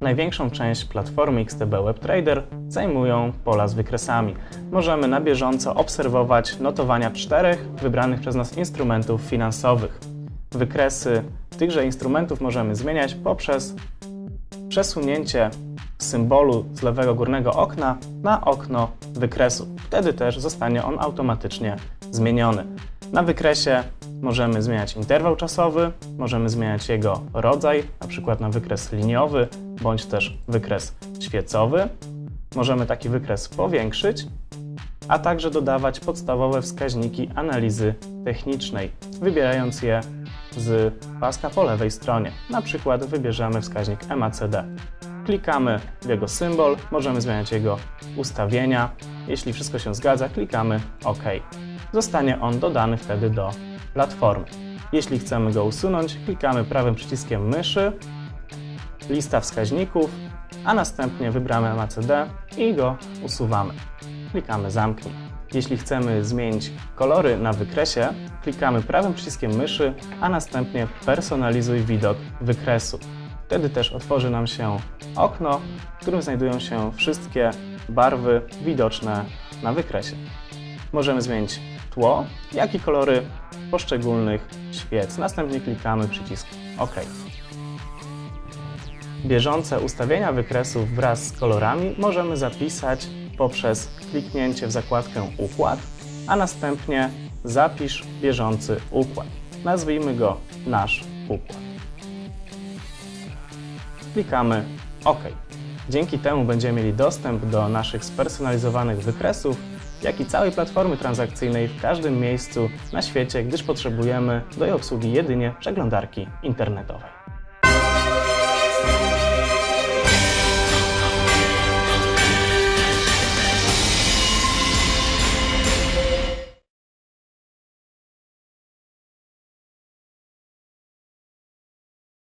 największą część platformy XTB WebTrader zajmują pola z wykresami. Możemy na bieżąco obserwować notowania czterech wybranych przez nas instrumentów finansowych. Wykresy tychże instrumentów możemy zmieniać poprzez przesunięcie symbolu z lewego górnego okna na okno wykresu. Wtedy też zostanie on automatycznie zmieniony. Na wykresie możemy zmieniać interwał czasowy, możemy zmieniać jego rodzaj, na przykład na wykres liniowy bądź też wykres świecowy. Możemy taki wykres powiększyć, a także dodawać podstawowe wskaźniki analizy technicznej, wybierając je z paska po lewej stronie. Na przykład wybierzemy wskaźnik MACD. Klikamy w jego symbol, możemy zmieniać jego ustawienia. Jeśli wszystko się zgadza, klikamy OK. Zostanie on dodany wtedy do platformy. Jeśli chcemy go usunąć, klikamy prawym przyciskiem myszy, lista wskaźników, a następnie wybieramy MACD i go usuwamy. Klikamy zamknij. Jeśli chcemy zmienić kolory na wykresie, klikamy prawym przyciskiem myszy, a następnie personalizuj widok wykresu. Wtedy też otworzy nam się okno, w którym znajdują się wszystkie barwy widoczne na wykresie. Możemy zmienić tło, jak i kolory poszczególnych świec. Następnie klikamy przycisk OK. Bieżące ustawienia wykresów wraz z kolorami możemy zapisać poprzez kliknięcie w zakładkę Układ, a następnie zapisz bieżący układ. Nazwijmy go Nasz Układ. Klikamy OK. Dzięki temu będziemy mieli dostęp do naszych spersonalizowanych wykresów, jak i całej platformy transakcyjnej w każdym miejscu na świecie, gdyż potrzebujemy do jej obsługi jedynie przeglądarki internetowej.